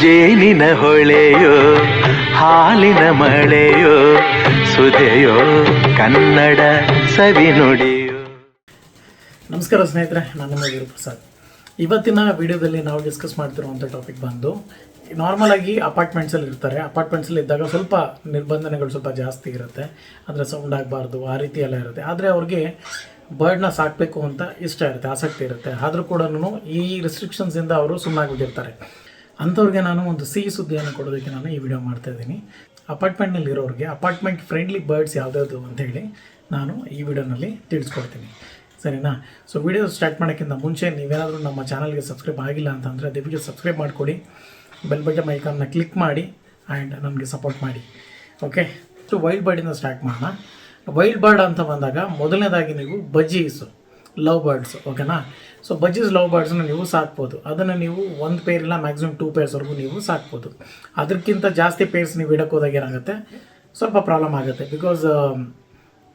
ಜೇನಿನ ಹೊಳೆಯೋ, ಹಾಲಿನ ಮಳೆಯೋ, ಸುದೆಯೋ, ಕನ್ನಡ ಸವಿ ನುಡಿಯೋ. ನಮಸ್ಕಾರ ಸ್ನೇಹಿತರೆ ನಾನು ಗುರುಪ್ರಸಾದ್ ಇವತ್ತಿನ ವಿಡಿಯೋದಲ್ಲಿ ನಾವು ಡಿಸ್ಕಸ್ ಮಾಡ್ತಿರುವಂಥ ಟಾಪಿಕ್ ಬಂದು ನಾರ್ಮಲ್ ಆಗಿ ಅಪಾರ್ಟ್ಮೆಂಟ್ಸಲ್ಲಿ ಇರ್ತಾರೆ. ಅಪಾರ್ಟ್ಮೆಂಟ್ಸಲ್ಲಿ ಇದ್ದಾಗ ಸ್ವಲ್ಪ ನಿರ್ಬಂಧನೆಗಳು ಸ್ವಲ್ಪ ಜಾಸ್ತಿ ಇರುತ್ತೆ. ಅಂದರೆ ಸೌಂಡ್ ಆಗಬಾರ್ದು, ಆ ರೀತಿ ಎಲ್ಲ ಇರುತ್ತೆ. ಆದರೆ ಅವ್ರಿಗೆ ಬರ್ಡ್ನ ಸಾಕಬೇಕು ಅಂತ ಇಷ್ಟ ಇರುತ್ತೆ, ಆಸಕ್ತಿ ಇರುತ್ತೆ. ಆದರೂ ಕೂಡ ಈ ರಿಸ್ಟ್ರಿಕ್ಷನ್ಸಿಂದ ಅವರು ಸುಮ್ಮನಾಗ್ಬಿಟ್ಟಿರ್ತಾರೆ ಅಂಥವ್ರಿಗೆ ನಾನು ಒಂದು ಸಿಹಿ ಸುದ್ದಿಯನ್ನು ಕೊಡೋದಕ್ಕೆ ನಾನು ಈ ವಿಡಿಯೋ ಮಾಡ್ತಾ ಇದ್ದೀನಿ. ಅಪಾರ್ಟ್ಮೆಂಟ್ನಲ್ಲಿ ಇರೋರಿಗೆ ಅಪಾರ್ಟ್ಮೆಂಟ್ ಫ್ರೆಂಡ್ಲಿ ಬರ್ಡ್ಸ್ ಯಾವ್ದಾವುದು ಅಂತ ಹೇಳಿ ನಾನು ಈ ವಿಡಿಯೋನಲ್ಲಿ ತಿಳಿಸ್ಕೊಡ್ತೀನಿ. ಸರಿನಾ? ಸೊ ವಿಡಿಯೋ ಸ್ಟಾರ್ಟ್ ಮಾಡೋಕ್ಕಿಂತ ಮುಂಚೆ ನೀವೇನಾದರೂ ನಮ್ಮ ಚಾನಲ್ಗೆ ಸಬ್ಸ್ಕ್ರೈಬ್ ಆಗಿಲ್ಲ ಅಂತಂದರೆ ದಯವಿಟ್ಟು ಸಬ್ಸ್ಕ್ರೈಬ್ ಮಾಡಿಕೊಡಿ. ಬೆಲ್ ಬಟನ್ ಐಕಾನ್ನ ಕ್ಲಿಕ್ ಮಾಡಿ ಆ್ಯಂಡ್ ನನಗೆ ಸಪೋರ್ಟ್ ಮಾಡಿ. ಓಕೆ ಸೊ ವೈಲ್ಡ್ ಬರ್ಡಿಂದ ಸ್ಟಾರ್ಟ್ ಮಾಡೋಣ. ವೈಲ್ಡ್ ಬರ್ಡ್ ಅಂತ ಬಂದಾಗ ಮೊದಲನೇದಾಗಿ ನೀವು ಬಜ್ಜೀಸು ಲವ್ ಬರ್ಡ್ಸ್ ಓಕೆನಾ ಸೊ ಬಜ್ಜಿಸ್ ಲವ್ ಬರ್ಡ್ಸ್ನ ನೀವು ಸಾಕ್ಬೋದು. ಅದನ್ನು ನೀವು ಒಂದು ಪೇರ್ ಇಲ್ಲ ಮ್ಯಾಕ್ಸಿಮಮ್ ಟೂ ಪೇರ್ಸ್ವರೆಗೂ ನೀವು ಸಾಕ್ಬೋದು. ಅದಕ್ಕಿಂತ ಜಾಸ್ತಿ ಪೇರ್ಸ್ ನೀವು ಇಡಕ್ಕೆ ಹೋದಾಗ ಏನಾಗುತ್ತೆ? ಸ್ವಲ್ಪ ಪ್ರಾಬ್ಲಮ್ ಆಗುತ್ತೆ. ಬಿಕಾಸ್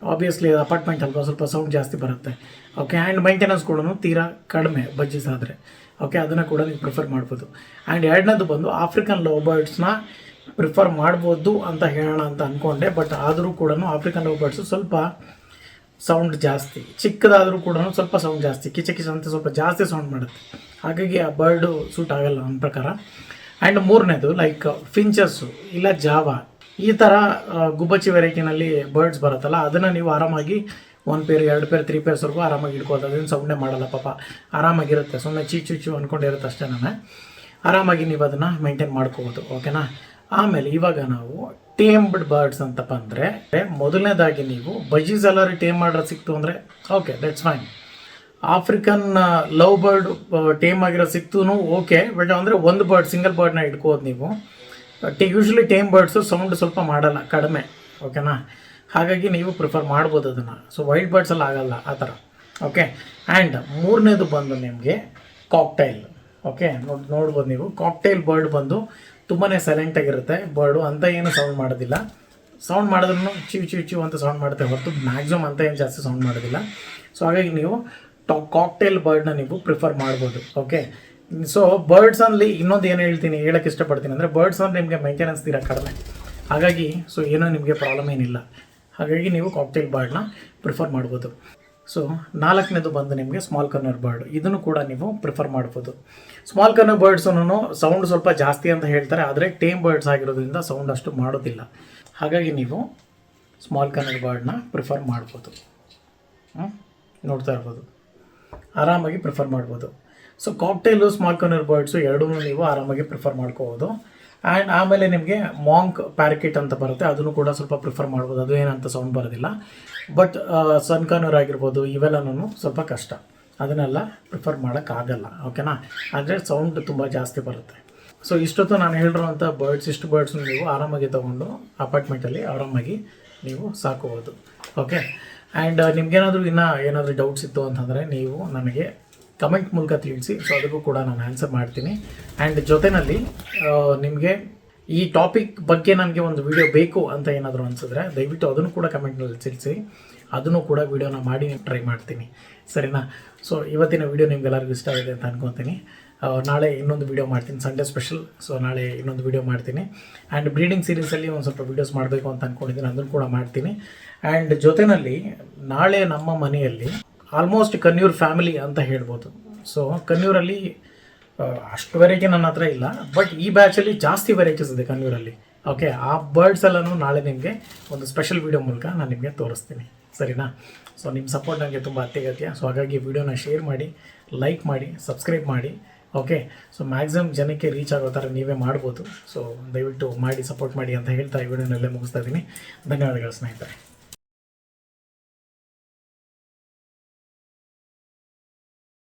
ಆಬ್ವಿಯಸ್ಲಿ ಅಪಾರ್ಟ್ಮೆಂಟ್ ಅಲ್ವಾ, ಸ್ವಲ್ಪ ಸೌಂಡ್ ಜಾಸ್ತಿ ಬರುತ್ತೆ. ಓಕೆ ಆ್ಯಂಡ್ ಮೈಂಟೆನೆನ್ಸ್ ಕೂಡ ತೀರಾ ಕಡಿಮೆ ಬಜ್ಜಿಸ್ ಆದರೆ. ಓಕೆ ಅದನ್ನು ಕೂಡ ನೀವು ಪ್ರಿಫರ್ ಮಾಡ್ಬೋದು. ಆ್ಯಂಡ್ ಎರಡನೇದು ಬಂದು ಆಫ್ರಿಕನ್ ಲವ್ ಬರ್ಡ್ಸ್ನ ಪ್ರಿಫರ್ ಮಾಡ್ಬೋದು ಅಂತ ಹೇಳೋಣ ಅಂತ ಅಂದ್ಕೊಂಡೆ ಬಟ್ ಆದರೂ ಕೂಡ ಆಫ್ರಿಕನ್ ಲವ್ ಬರ್ಡ್ಸು ಸ್ವಲ್ಪ ಸೌಂಡ್ ಜಾಸ್ತಿ. ಚಿಕ್ಕದಾದರೂ ಕೂಡ ಸ್ವಲ್ಪ ಸೌಂಡ್ ಜಾಸ್ತಿ. ಕಿಚ ಕಿಚ ಅಂತ ಸ್ವಲ್ಪ ಜಾಸ್ತಿ ಸೌಂಡ್ ಮಾಡುತ್ತೆ. ಹಾಗಾಗಿ ಆ ಬರ್ಡು ಸೂಟ್ ಆಗಲ್ಲ ನನ್ನ ಪ್ರಕಾರ. ಆ್ಯಂಡ್ ಮೂರನೇದು ಲೈಕ್ ಫಿಂಚರ್ಸು ಇಲ್ಲ ಜಾವ. ಈ ಥರ ಗುಬ್ಬಚ್ಚಿ ವೆರೈಟಿನಲ್ಲಿ ಬರ್ಡ್ಸ್ ಬರುತ್ತಲ್ಲ, ಅದನ್ನು ನೀವು ಆರಾಮಾಗಿ ಒಂದು ಪೇರ್ ಎರಡು ಪೇರ್ ತ್ರೀ ಪೇರ್ಸ್ವರೆಗೂ ಆರಾಮಾಗಿ ಇಟ್ಕೋದು ಅದೇನು ಸೌಂಡೇ ಮಾಡಲ್ಲ ಪಾಪ. ಆರಾಮಾಗಿರುತ್ತೆ ಸುಮ್ಮನೆ ಚೀ ಚೀಚು ಅಂದ್ಕೊಂಡಿರುತ್ತೆ ಅಷ್ಟೇ ನಾನು ಆರಾಮಾಗಿ ನೀವು ಅದನ್ನು ಮೇಂಟೈನ್ ಮಾಡ್ಕೋಬೋದು ಓಕೆನಾ ಆಮೇಲೆ ಇವಾಗ ನಾವು ಟೇಮ್ಡ್ ಬರ್ಡ್ಸ್ ಅಂತ ಅಂದರೆ, ಮೊದಲನೇದಾಗಿ ನೀವು ಬಜೀಸ್ ಎಲ್ಲರೂ ಟೇಮ್ ಮಾಡ್ರೆ ಸಿಕ್ತು ಅಂದರೆ okay that's fine African love bird tame ಆಗಿರೋ ಸಿಕ್ತು ಓಕೆ ಬಟ್ ಅಂದರೆ ಒಂದು ಬರ್ಡ್ ಸಿಂಗಲ್ ಬರ್ಡ್ನ ಇಟ್ಕೋದು ನೀವು. ಟಿ ಯೂಶ್ವಲಿ ಟೇಮ್ ಬರ್ಡ್ಸು ಸೌಂಡ್ ಸ್ವಲ್ಪ ಮಾಡಲ್ಲ, ಕಡಿಮೆ ಓಕೆನಾ ಹಾಗಾಗಿ ನೀವು ಪ್ರಿಫರ್ ಮಾಡ್ಬೋದು ಅದನ್ನು. ಸೊ ವೈಲ್ಡ್ ಬರ್ಡ್ಸಲ್ಲಿ ಆಗಲ್ಲ, ಆ ಥರ ಓಕೆ ಆ್ಯಂಡ್ ಮೂರನೇದು ಬಂದು ನಿಮಗೆ ಕಾಕ್ಟೈಲ್ ಓಕೆ ನೋಡಿ, ನೋಡ್ಬೋದು ನೀವು ಕಾಕ್ಟೈಲ್ ಬರ್ಡ್ ಬಂದು ತುಂಬಾ ಸೈಲೆಂಟಾಗಿರುತ್ತೆ ಬರ್ಡು ಅಂತ ಏನು ಸೌಂಡ್ ಮಾಡೋದಿಲ್ಲ. ಸೌಂಡ್ ಮಾಡಿದ್ರೂ ಚಿವ್ ಚಿವ್ ಚಿವ್ ಅಂತ ಸೌಂಡ್ ಮಾಡುತ್ತೆ ಹೊರತು ಮ್ಯಾಕ್ಸಿಮಮ್ ಅಂತ ಏನು ಜಾಸ್ತಿ ಸೌಂಡ್ ಮಾಡೋದಿಲ್ಲ. ಸೊ ಹಾಗಾಗಿ ನೀವು ಟಾ ಕಾಕ್ಟೇಲ್ ಬರ್ಡ್ನ ನೀವು ಪ್ರಿಫರ್ ಮಾಡ್ಬೋದು. ಓಕೆ ಸೊ ಬರ್ಡ್ಸ್ ಅಲ್ಲಿ ಇನ್ನೊಂದು ಏನು ಹೇಳ್ತೀನಿ ಹೇಳಕ್ಕೆ ಇಷ್ಟಪಡ್ತೀನಿ ಅಂದರೆ ಬರ್ಡ್ಸ್ ಅಂದ್ರೆ ನಿಮಗೆ ಮೈಂಟೆನೆನ್ಸ್ ತೀರ ಕಡಿಮೆ. ಹಾಗಾಗಿ ಸೊ ಏನೋ ನಿಮಗೆ ಪ್ರಾಬ್ಲಮ್ ಏನಿಲ್ಲ. ಹಾಗಾಗಿ ನೀವು ಕಾಕ್ಟೇಲ್ ಬರ್ಡ್ನ ಪ್ರಿಫರ್ ಮಾಡ್ಬೋದು. ಸೊ ನಾಲ್ಕನೇದು ಬಂದು ನಿಮಗೆ ಸ್ಮಾಲ್ ಕರ್ನರ್ ಬರ್ಡ್ ಇದನ್ನು ಕೂಡ ನೀವು ಪ್ರಿಫರ್ ಮಾಡ್ಬೋದು. ಸ್ಮಾಲ್ ಕರ್ನರ್ ಬರ್ಡ್ಸನ್ನು ಸೌಂಡ್ ಸ್ವಲ್ಪ ಜಾಸ್ತಿ ಅಂತ ಹೇಳ್ತಾರೆ, ಆದರೆ ಟೇಮ್ ಬರ್ಡ್ಸ್ ಆಗಿರೋದ್ರಿಂದ ಸೌಂಡ್ ಅಷ್ಟು ಮಾಡೋದಿಲ್ಲ. ಹಾಗಾಗಿ ನೀವು ಸ್ಮಾಲ್ ಕರ್ನರ್ ಬರ್ಡ್ನ ಪ್ರಿಫರ್ ಮಾಡ್ಬೋದು? ನೋಡ್ತಾ ಇರ್ಬೋದು. ಆರಾಮಾಗಿ ಪ್ರಿಫರ್ ಮಾಡ್ಬೋದು. So cockatiel small corner birds ಎರಡೂ ನೀವು ಆರಾಮಾಗಿ ಪ್ರಿಫರ್ ಮಾಡ್ಕೋಬೋದು. ಆ್ಯಂಡ್ ಆಮೇಲೆ ನಿಮಗೆ ಮಾಂಕ್ ಪ್ಯಾರಕಿಟ್ ಅಂತ ಬರುತ್ತೆ. ಅದನ್ನು ಕೂಡ ಸ್ವಲ್ಪ ಪ್ರಿಫರ್ ಮಾಡ್ಬೋದು. ಅದು ಏನಂತ ಸೌಂಡ್ ಬರೋದಿಲ್ಲ. ಬಟ್ ಸನ್ ಕನ್ನರ್ ಆಗಿರ್ಬೋದು, ಇವೆಲ್ಲನೂ ಸ್ವಲ್ಪ ಕಷ್ಟ. ಅದನ್ನೆಲ್ಲ ಪ್ರಿಫರ್ ಮಾಡೋಕ್ಕಾಗಲ್ಲ. ಓಕೆನಾ ಆದರೆ ಸೌಂಡ್ ತುಂಬ ಜಾಸ್ತಿ ಬರುತ್ತೆ. ಸೊ ಇಷ್ಟೊತ್ತು ನಾನು ಹೇಳಿರುವಂಥ ಬರ್ಡ್ಸ್ ಇಷ್ಟು ಬರ್ಡ್ಸ್ನ ನೀವು ಆರಾಮಾಗಿ ತೊಗೊಂಡು ಅಪಾರ್ಟ್ಮೆಂಟಲ್ಲಿ ಆರಾಮಾಗಿ ನೀವು ಸಾಕೋಬೋದು. ಓಕೆ ಆ್ಯಂಡ್ ನಿಮಗೇನಾದರೂ ಇನ್ನೂ ಏನಾದರೂ ಡೌಟ್ಸ್ ಇತ್ತು ಅಂತಂದರೆ ನೀವು ನನಗೆ ಕಮೆಂಟ್ ಮೂಲಕ ತಿಳಿಸಿ. ಸೊ ಅದಕ್ಕೂ ಕೂಡ ನಾನು ಆನ್ಸರ್ ಮಾಡ್ತೀನಿ. ಆ್ಯಂಡ್ ಜೊತೆಯಲ್ಲಿ ನಿಮಗೆ ಈ ಟಾಪಿಕ್ ಬಗ್ಗೆ ನನಗೆ ಒಂದು ವಿಡಿಯೋ ಬೇಕು ಅಂತ ಏನಾದರೂ ಅನಿಸಿದ್ರೆ, ದಯವಿಟ್ಟು ಅದನ್ನು ಕೂಡ ಕಮೆಂಟ್ನಲ್ಲಿ ತಿಳಿಸಿ. ಅದನ್ನು ಕೂಡ ವಿಡಿಯೋನ ಮಾಡಿ ಟ್ರೈ ಮಾಡ್ತೀನಿ. ಸರಿನಾ? ಸೊ ಇವತ್ತಿನ ವಿಡಿಯೋ ನಿಮ್ಗೆಲ್ಲರಿಗೂ ಇಷ್ಟ ಆಗಿದೆ ಅಂತ ಅನ್ಕೊತೀನಿ. ನಾಳೆ ಇನ್ನೊಂದು ವಿಡಿಯೋ ಮಾಡ್ತೀನಿ. ಸಂಡೇ ಸ್ಪೆಷಲ್ ಸೊ ನಾಳೆ ಇನ್ನೊಂದು ವಿಡಿಯೋ ಮಾಡ್ತೀನಿ. ಆ್ಯಂಡ್ ಬ್ರೀಡಿಂಗ್ ಸೀರೀಸಲ್ಲಿ ಒಂದು ಸ್ವಲ್ಪ ವೀಡಿಯೋಸ್ ಮಾಡಬೇಕು ಅಂತ ಅಂದ್ಕೊಂಡಿದ್ದೀನಿ ಅದನ್ನು ಕೂಡ ಮಾಡ್ತೀನಿ. ಆ್ಯಂಡ್ ಜೊತೆಯಲ್ಲಿ ನಾಳೆ ನಮ್ಮ ಮನೆಯಲ್ಲಿ ಆಲ್ಮೋಸ್ಟ್ ಕನ್ಯೂರ್ ಫ್ಯಾಮಿಲಿ ಅಂತ ಹೇಳ್ಬೋದು. ಸೊ ಕನ್ಯೂರಲ್ಲಿ ಅಷ್ಟು ವೆರೈಟಿ ನನ್ನ ಹತ್ರ ಇಲ್ಲ. ಬಟ್ ಈ ಬ್ಯಾಚಲ್ಲಿ ಜಾಸ್ತಿ ವೆರೈಟೀಸ್ ಇದೆ ಕನ್ಯೂರಲ್ಲಿ ಓಕೆ ಆ ಬರ್ಡ್ಸ್ ಎಲ್ಲನೂ ನಾಳೆ ನಿಮಗೆ ಒಂದು ಸ್ಪೆಷಲ್ ವಿಡಿಯೋ ಮೂಲಕ ನಾನು ನಿಮಗೆ ತೋರಿಸ್ತೀನಿ. ಸರಿನಾ? ಸೊ ನಿಮ್ಮ ಸಪೋರ್ಟ್ ನನಗೆ ತುಂಬ ಅತ್ಯಗತ್ಯ. ಸೊ ಹಾಗಾಗಿ ವಿಡಿಯೋನ ಶೇರ್ ಮಾಡಿ ಲೈಕ್ ಮಾಡಿ ಸಬ್ಸ್ಕ್ರೈಬ್ ಮಾಡಿ. ಓಕೆ ಸೊ ಮ್ಯಾಕ್ಸಿಮಮ್ ಜನಕ್ಕೆ ರೀಚ್ ಆಗೋ ಥರ ನೀವೇ ಮಾಡ್ಬೋದು. ಸೊ ದಯವಿಟ್ಟು ಮಾಡಿ ಸಪೋರ್ಟ್ ಮಾಡಿ ಅಂತ ಹೇಳ್ತಾ ಈ ವಿಡಿಯೋನಲ್ಲೇ ಮುಗಿಸ್ತಾ ಇದ್ದೀನಿ. ಧನ್ಯವಾದಗಳು ಸ್ನೇಹಿತರೆ.